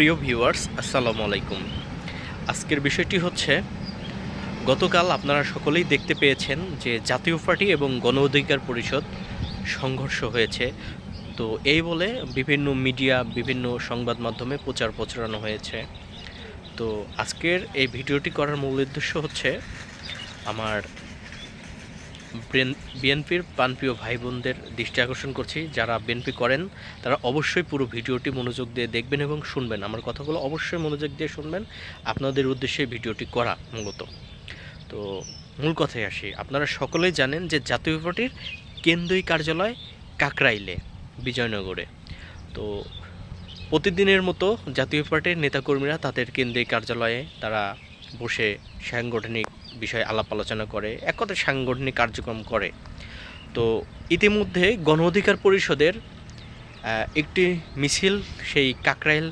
প্রিয় ভিউয়ার্স, আসসালামু আলাইকুম। আজকের বিষয়টি হচ্ছে, গতকাল আপনারা সকলেই দেখতে পেয়েছেন যে জাতীয় পার্টি এবং গণ অধিকার পরিষদ সংঘর্ষ হয়েছে। তো এই বলে বিভিন্ন মিডিয়া, বিভিন্ন সংবাদ মাধ্যমে প্রচার প্রচারানো হয়েছে। তো আজকের এই ভিডিওটি করার মূল উদ্দেশ্য হচ্ছে, আমার বিএনপির প্রাণপ্রিয় ভাই বোনদের দৃষ্টি আকর্ষণ করছি, যারা বিএনপি করেন, তারা অবশ্যই পুরো ভিডিওটি মনোযোগ দিয়ে দেখবেন এবং শুনবেন। আমার কথাগুলো অবশ্যই মনোযোগ দিয়ে শুনবেন। আপনাদের উদ্দেশ্যে ভিডিওটি করা মূলত। তো মূল কথায় আসি। আপনারা সকলেই জানেন যে জাতীয় পার্টির কেন্দ্রীয় কার্যালয় কাকরাইলে, বিজয়নগরে। তো প্রতিদিনের মতো জাতীয় পার্টির নেতাকর্মীরা তাদের কেন্দ্রীয় কার্যালয়ে তারা বসে সাংগঠনিক বিষয়ে আলাপ আলোচনা করে, এক কথায় সাংগঠনিক কার্যক্রম করে। তো ইতিমধ্যে গণ অধিকার পরিষদের একটি মিছিল সেই কাকরাইল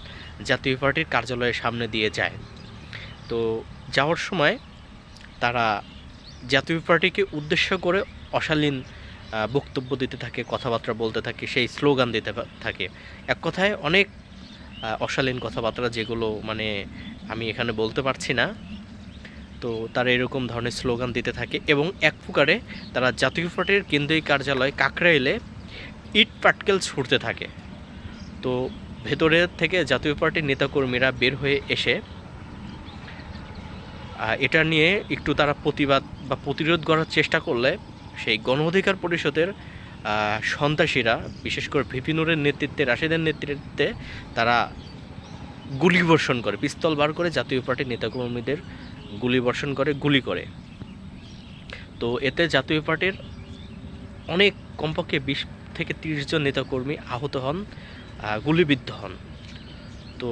জাতীয় পার্টির কার্যালয়ের সামনে দিয়ে যায়। তো যাওয়ার সময় তারা জাতীয় পার্টিকে উদ্দেশ্য করে অশালীন বক্তব্য দিতে থাকে, কথাবার্তা বলতে থাকে, সেই স্লোগান দিতে থাকে। এক কথায় অনেক অশালীন কথাবার্তা যেগুলো মানে আমি এখানে বলতে পারছি না। তো তারা এরকম ধরনের স্লোগান দিতে থাকে এবং এক প্রকারে তারা জাতীয় পার্টির কেন্দ্রীয় কার্যালয় কাকরাইলে ইট পাটকেল ছুটতে থাকে। তো ভেতরে থেকে জাতীয় পার্টির নেতাকর্মীরা বের হয়ে এসে এটা নিয়ে একটু তারা প্রতিবাদ বা প্রতিরোধ করার চেষ্টা করলে সেই গণ অধিকার পরিষদের সন্ত্রাসীরা, বিশেষ করে ভিপিনুরের নেতৃত্বে, রাশেদের নেতৃত্বে, তারা গুলি বর্ষণ করে, পিস্তল বার করে জাতীয় পার্টির নেতাকর্মীদের গুলি বর্ষণ করে, গুলি করে। তো এতে জাতীয় পার্টির অনেক কমপক্ষে বিশ থেকে তিরিশ জন নেতাকর্মী আহত হন গুলিবিদ্ধ হন। তো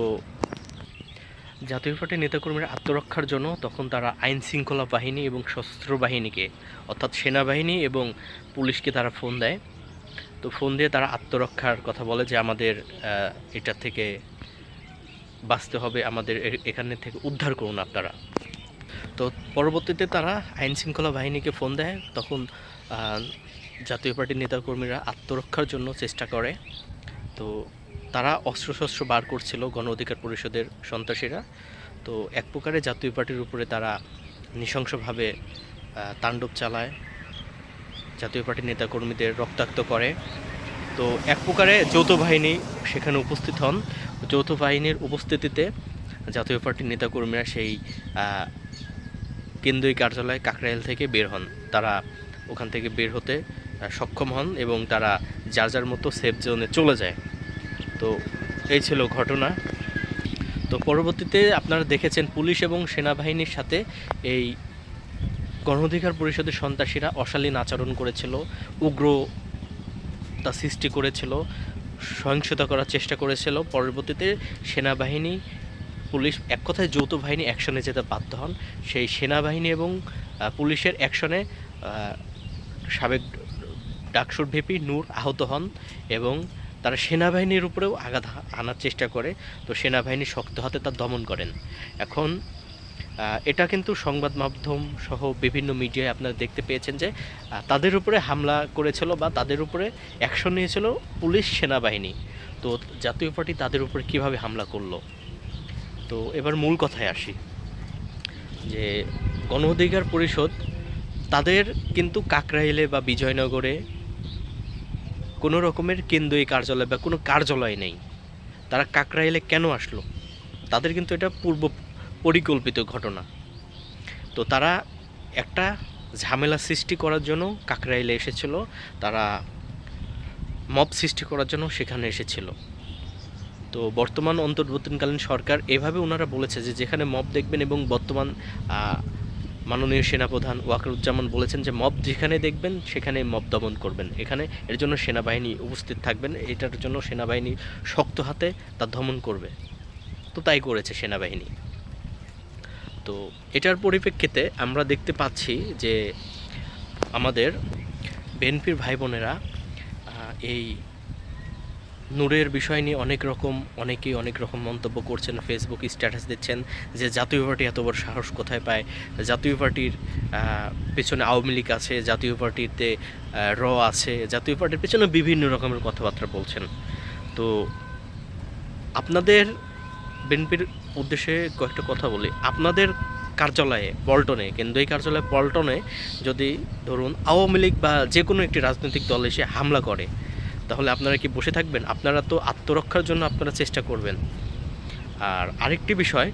জাতীয় পার্টির নেতাকর্মীরা আত্মরক্ষার জন্য তখন তারা আইন শৃঙ্খলা বাহিনী এবং সশস্ত্র বাহিনীকে, অর্থাৎ সেনাবাহিনী এবং পুলিশকে তারা ফোন দেয়। তো ফোন দিয়ে তারা আত্মরক্ষার কথা বলে যে আমাদের এটা থেকে বাঁচতে হবে, আমাদের এখানে থেকে উদ্ধার করুন আপনারা। তো পরবর্তীতে তারা আইন শৃঙ্খলা বাহিনীকে ফোন দেয়। তখন জাতীয় পার্টির নেতাকর্মীরা আত্মরক্ষার জন্য চেষ্টা করে। তো তারা অস্ত্রশস্ত্র বার করছিল গণ অধিকার পরিষদের সন্ত্রাসীরা। তো এক প্রকারে জাতীয় পার্টির উপরে তারা নৃশংসভাবে তাণ্ডব চালায়। জাতীয় পার্টির নেতাকর্মীদের রক্তাক্ত করে। তো এক প্রকারে যৌথ বাহিনী সেখানে উপস্থিত হন। যৌথ বাহিনীর উপস্থিতিতে জাতীয় পার্টির নেতাকর্মীরা সেই কেন্দ্রীয় কার্যালয় কাকরাইল থেকে বের হন। তারা ওখান থেকে বের হতে সক্ষম হন এবং তারা যার যার মতো সেফ জোনে চলে যায়। তো এই ছিল ঘটনা। তো পরবর্তীতে আপনারা দেখেছেন পুলিশ এবং সেনাবাহিনীর সাথে এই গণ অধিকার পরিষদের সন্ত্রাসীরা অশালীন আচরণ করেছিল, উগ্র তা সৃষ্টি করেছিল, সহিংসতা করার চেষ্টা করেছিল। পরবর্তীতে সেনাবাহিনী, পুলিশ এক কথায় যৌথ বাহিনী অ্যাকশনে যেতে বাধ্য হন। সেই সেনাবাহিনী এবং পুলিশের অ্যাকশনে সাবেক ডাকসুর ভিপি নূর আহত হন এবং তারা সেনাবাহিনীর উপরেও আঘাত আনার চেষ্টা করে। তো সেনাবাহিনী শক্ত হাতে তা দমন করেন। এখন এটা কিন্তু সংবাদ মাধ্যম সহ বিভিন্ন মিডিয়ায় আপনারা দেখতে পেয়েছেন যে তাদের উপরে হামলা করেছিল বা তাদের উপরে অ্যাকশন নিয়েছিল পুলিশ সেনাবাহিনী। তো জাতীয় পার্টি তাদের উপরে কীভাবে হামলা করল? তো এবার মূল কথায় আসি। যে গণ অধিকার পরিষদ তাদের কিন্তু কাকরাইলে বা বিজয়নগরে কোনো রকমের কেন্দ্রীয় কার্যালয় বা কোনো কার্যালয় নেই। তারা কাকরাইলে কেন আসলো? তাদের কিন্তু এটা পূর্ব পরিকল্পিত ঘটনা। তো তারা একটা ঝামেলা সৃষ্টি করার জন্য কাকরাইলে এসেছিল। তারা মব সৃষ্টি করার জন্য সেখানে এসেছিল। তো বর্তমান অন্তর্বর্তীকালীন সরকার এভাবে ওনারা বলেছে যে, যেখানে মব দেখবেন এবং বর্তমান মাননীয় সেনাপ্রধান ওয়াকরুজ্জামান বলেছেন যে মব যেখানে দেখবেন, সেখানে মব দমন করবেন। এখানে এর জন্য সেনাবাহিনী উপস্থিত থাকবেন। এটার জন্য সেনাবাহিনী শক্ত হাতে তা দমন করবে। তো তাই করেছে সেনাবাহিনী। তো এটার পরিপ্রেক্ষিতে আমরা দেখতে পাচ্ছি যে আমাদের বিএনপির ভাই বোনেরা এই নূরের বিষয় নিয়ে অনেক রকম, অনেকেই অনেক রকম মন্তব্য করছেন ফেসবুক স্ট্যাটাস দিচ্ছেন যে জাতীয় পার্টি এত বড় সাহস কোথায় পায়? জাতীয় পার্টির পেছনে আওয়ামী লীগ আছে, জাতীয় পার্টিতে র আছে, জাতীয় পার্টির পেছনে বিভিন্ন রকমের কথাবার্তা বলছেন। তো আপনাদের বিএনপির উদ্দেশ্যে কয়েকটা কথা বলি। আপনাদের কার্যালয়ে, পল্টনে, কেন্দ্রীয় কার্যালয়ে, পল্টনে যদি ধরুন আওয়ামী লীগ বা যে কোনো একটি রাজনৈতিক দল এসে হামলা করে তাহলে আপনারা কি বসে থাকবেন? আপনারা তো আত্মরক্ষার জন্য আপনারা চেষ্টা করবেন। আর আরেকটি বিষয়,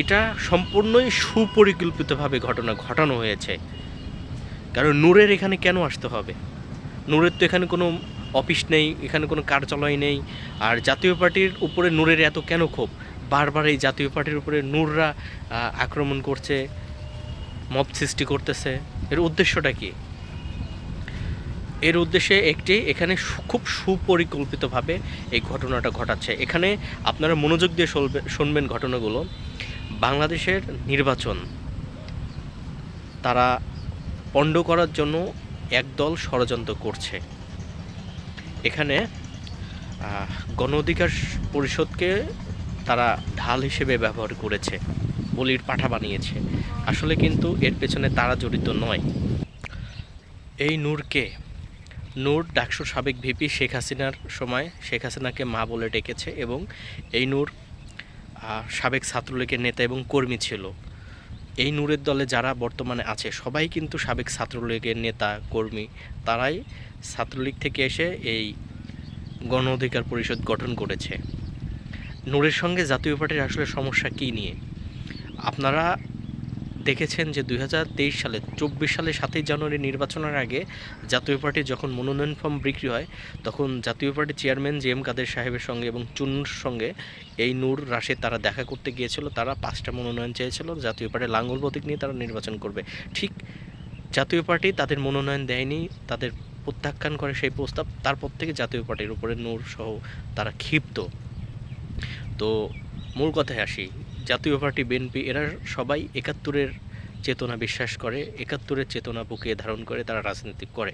এটা সম্পূর্ণই সুপরিকল্পিতভাবে ঘটনা ঘটানো হয়েছে। কারণ নূরের এখানে কেন আসতে হবে? নূরের তো এখানে কোনো অফিস নেই, এখানে কোনো কার্যালয় নেই। আর জাতীয় পার্টির উপরে নূরের এত কেন ক্ষোভ? বারবার এই জাতীয় পার্টির উপরে নূররা আক্রমণ করছে, মব সৃষ্টি করতেছে। এর উদ্দেশ্যটা কি? এর উদ্দেশ্যে একটি এখানে খুব সুপরিকল্পিতভাবে এই ঘটনাটা ঘটাচ্ছে। এখানে আপনারা মনোযোগ দিয়ে শুনবে- শুনবেন ঘটনাগুলো। বাংলাদেশের নির্বাচন তারা পণ্ড করার জন্য একদল ষড়যন্ত্র করছে। এখানে গণ অধিকার পরিষদকে তারা ঢাল হিসেবে ব্যবহার করেছে, বলির পাঠা বানিয়েছে। আসলে কিন্তু এর পেছনে তারা জড়িত নয়। এই নূরকে নূর ডাকসুর সাবেক ভিপি শেখ হাসিনার সময় শেখ হাসিনাকে মা বলে ডেকেছে এবং এই নূর সাবেক ছাত্রলীগের নেতা এবং কর্মী ছিল। এই নূরের দলে যারা বর্তমানে আছে, সবাই কিন্তু সাবেক ছাত্রলীগের নেতা, কর্মী, তারাই ছাত্রলীগ থেকে এসে এই গণ অধিকার পরিষদ গঠন করেছে। নূরের সঙ্গে জাতীয় পার্টির আসলে সমস্যা কী নিয়ে? আপনারা দেখেছেন যে দু হাজার তেইশ সালে, চব্বিশ সালে সাতই জানুয়ারি নির্বাচনের আগে জাতীয় পার্টি যখন মনোনয়ন ফর্ম বিক্রি হয়, তখন জাতীয় পার্টির চেয়ারম্যান জি এম কাদের সাহেবের সঙ্গে এবং চুন্নুর সঙ্গে এই নূর রাশে তারা দেখা করতে গিয়েছিল। তারা পাঁচটা মনোনয়ন চেয়েছিল। জাতীয় পার্টি লাঙ্গল প্রতীক নিয়ে তারা নির্বাচন করবে। ঠিক জাতীয় পার্টি তাদের মনোনয়ন দেয়নি, তাদের প্রত্যাখ্যান করে সেই প্রস্তাব, তারপর থেকে জাতীয় পার্টির উপরে নূর সহ তারা ক্ষিপ্ত। তো মূল কথায় আসি জাতীয় পার্টি বিএনপি এরা সবাই একাত্তরের চেতনা বিশ্বাস করে, একাত্তরের চেতনা বুকে ধারণ করে, তারা রাজনীতি করে।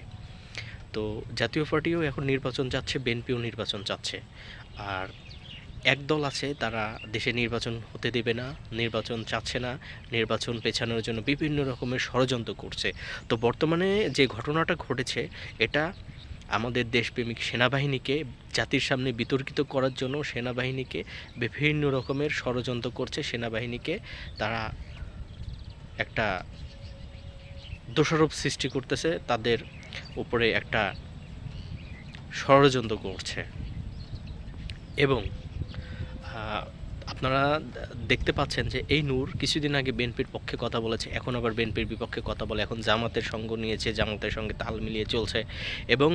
তো জাতীয় পার্টিও এখন নির্বাচন চাচ্ছে বিএনপিও নির্বাচন চাচ্ছে। আর একদল আছে, তারা দেশে নির্বাচন হতে দেবে না, নির্বাচন চাচ্ছে না, নির্বাচন পেছানোর জন্য বিভিন্ন রকমের ষড়যন্ত্র করছে। তো বর্তমানে যে ঘটনাটা ঘটেছে, এটা আমাদের দেশপ্রেমিক সেনাবাহিনীকে জাতির সামনে বিতর্কিত করার জন্য সেনাবাহিনীকে বিভিন্ন রকমের ষড়যন্ত্র করছে। সেনাবাহিনীকে তারা একটা দোষারোপ সৃষ্টি করতেছে, তাদের উপরে একটা ষড়যন্ত্র করছে। এবং আপনারা দেখতে পাচ্ছেন যে এই নূর কিছুদিন আগে বিএনপির পক্ষে কথা বলেছে, এখন আবার বিএনপির বিপক্ষে কথা বলে। এখন জামাতের সঙ্গ নিয়েছে, জামাতের সঙ্গে তাল মিলিয়ে চলছে এবং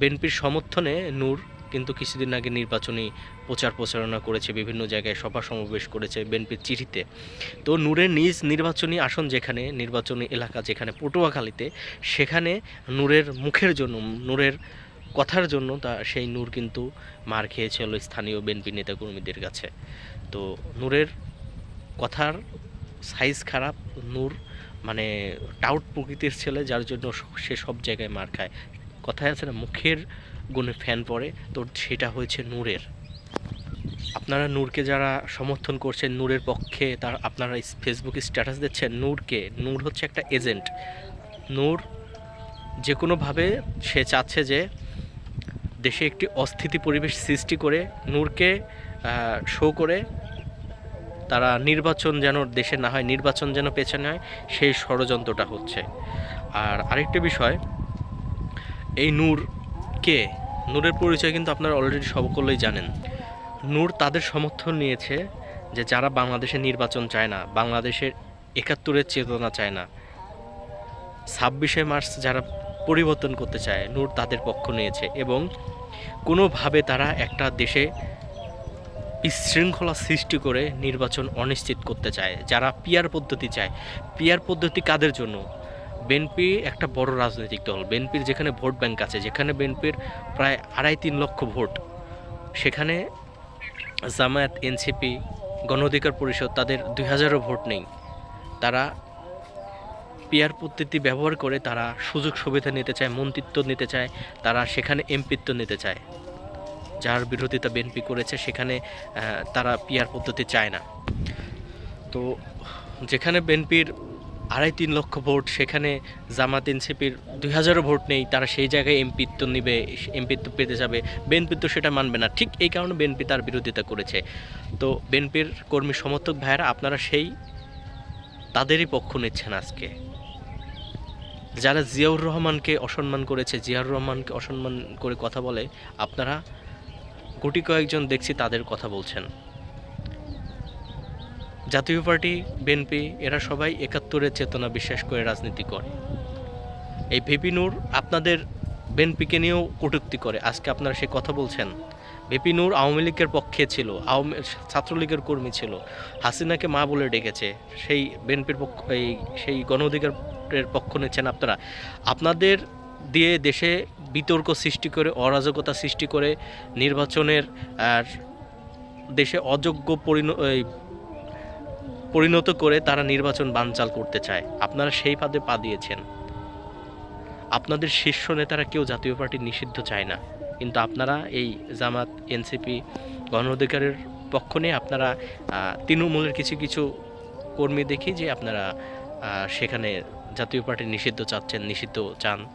বিএনপির সমর্থনে নূর কিন্তু কিছুদিন আগে নির্বাচনী প্রচার প্রচারণা করেছে, বিভিন্ন জায়গায় সভা সমাবেশ করেছে বিএনপির চিঠিতে। তো নূরের নিজ নির্বাচনী আসন যেখানে, নির্বাচনী এলাকা যেখানে, পটুয়াখালীতে, সেখানে নূরের মুখের জন্য নূরের কথার জন্য তা সেই নূর কিন্তু মার খেয়েছিল স্থানীয় বিএনপি নেতাকর্মীদের কাছে। তো নূরের কথার সাইজ খারাপ, নূর মানে টাউট প্রকৃতির ছেলে, যার জন্য সে সব জায়গায় মার খায়। কথায় আছে না, মুখের গুণে ফ্যান পড়ে, তো সেটা হয়েছে নূরের। আপনারা নূরকে যারা সমর্থন করছেন, নূরের পক্ষে তার, আপনারা ফেসবুকে স্ট্যাটাস দিচ্ছেন, নূরকে, নূর হচ্ছে একটা এজেন্ট নূর যে কোনোভাবে সে চাচ্ছে যে দেশে একটি অস্থিতি পরিবেশ সৃষ্টি করে, নূরকে শো করে তারা নির্বাচন যেন দেশে না হয়, নির্বাচন যেন পেছনে হয় সেই ষড়যন্ত্রটা হচ্ছে। আর আরেকটা বিষয়, এই নূর কে? নূরের পরিচয় কিন্তু আপনারা অলরেডি সকলেই জানেন। নূর তাদের সমর্থন নিয়েছে যে যারা বাংলাদেশে নির্বাচন চায় না, বাংলাদেশের একাত্তরের চেতনা চায় না। ছাব্বিশে মার্চ যারা পরিবর্তন করতে চায়। নূর তাদের পক্ষ নিয়েছে এবং কোনোভাবে তারা একটা দেশে বিশৃঙ্খলা সৃষ্টি করে নির্বাচন অনিশ্চিত করতে চায়, যারা পিয়ার পদ্ধতি চায়। পিয়ার পদ্ধতি কাদের জন্য? বিএনপি একটা বড় রাজনৈতিক দল। বিএনপির যেখানে ভোট ব্যাংক আছে, যেখানে বিএনপির প্রায় আড়াই তিন লক্ষ ভোট। সেখানে জামায়াত এনসিপি গণ অধিকার পরিষদ, তাদের দুই হাজারও ভোট নেই। তারা পিয়ার পদ্ধতি ব্যবহার করে তারা সুযোগ সুবিধা নিতে চায়, মন্ত্রিত্ব নিতে চায়, তারা সেখানে এমপিত্ব নিতে চায়। যার বিরোধিতা বিএনপি করেছে, সেখানে তারা পিয়ার পদ্ধতি চায় না। তো যেখানে বিএনপির আড়াই তিন লক্ষ ভোট, সেখানে জামাত, এনসিপির দুই হাজারও ভোট নেই, তারা সেই জায়গায় এমপিত্ব নিবে, এমপিত্ব পেতে যাবে। বিএনপি তো সেটা মানবে না। ঠিক এই কারণে বিএনপি তার বিরোধিতা করেছে। তো বিএনপির কর্মী সমর্থক ভাইয়েরা, আপনারা সেই, তাদেরই পক্ষ নিচ্ছেন আজকে। যারা জিয়াউর রহমানকে অসম্মান করেছে, জিয়াউর রহমানকে অসম্মান করে কথা বলে, আপনারা গুটি কয়েকজন দেখছি তাদের কথা বলছেন। জাতীয় পার্টি বিএনপি এরা সবাই একাত্তরের চেতনা বিশ্বাস করে রাজনীতি করে। এই ভিপি নূর আপনাদের বিএনপিকে নিয়েও কটূক্তি করে। আজকে আপনারা সে কথা বলছেন। ভিপি নূর আওয়ামী লীগের পক্ষে ছিল, আওয়ামী ছাত্রলীগের কর্মী ছিল। হাসিনাকে মা বলে ডেকেছে। সেই বিএনপির পক্ষ এই সেই গণ অধিকারের পক্ষ নিচ্ছেন আপনারা। আপনাদের দিয়ে দেশে বিতর্ক সৃষ্টি করে, অরাজকতা সৃষ্টি করে নির্বাচনের আর দেশে অযোগ্য পরিণ পরিণত করে তারা নির্বাচন বানচাল করতে চায়। আপনারা সেই ফাঁদে পা দিয়েছেন। আপনাদের শীর্ষ নেতারা কেউ জাতীয় পার্টি নিষিদ্ধ চায় না। কিন্তু আপনারা এই জামাত, এনসিপি, গণ অধিকারের পক্ষ নিয়ে আপনারা তৃণমূলের কিছু কিছু কর্মী দেখি যে আপনারা সেখানে জাতীয় পার্টি নিষিদ্ধ চাচ্ছেন, নিষিদ্ধ চান।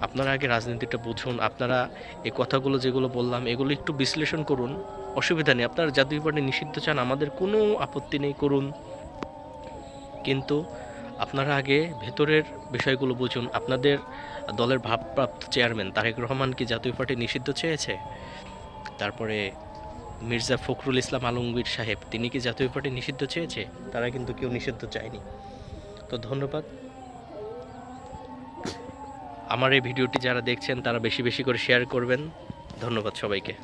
আপনারা আগে রাজনীতিটা বুঝুন। আপনারা এই কথাগুলো যেগুলো বললাম, এগুলো একটু বিশ্লেষণ করুন। অসুবিধা নেই। আপনারা জাতীয় পার্টি নিষিদ্ধ চান, আমাদের কোনো আপত্তি নেই, করুন। কিন্তু আপনারা আগে ভেতরের বিষয়গুলো বুঝুন। আপনাদের দলের ভাবপ্রাপ্ত চেয়ারম্যান তারেক রহমান কি জাতীয় পার্টি নিষিদ্ধ চেয়েছে? তারপরে মির্জা ফখরুল ইসলাম আলমগীর সাহেব, তিনি কি জাতীয় পার্টি নিষিদ্ধ চেয়েছে? তারা কিন্তু কেউ নিষিদ্ধ চায়নি। তো ধন্যবাদ। আমার এই ভিডিওটি যারা দেখছেন, তারা বেশি বেশি করে শেয়ার করবেন। ধন্যবাদ সবাইকে।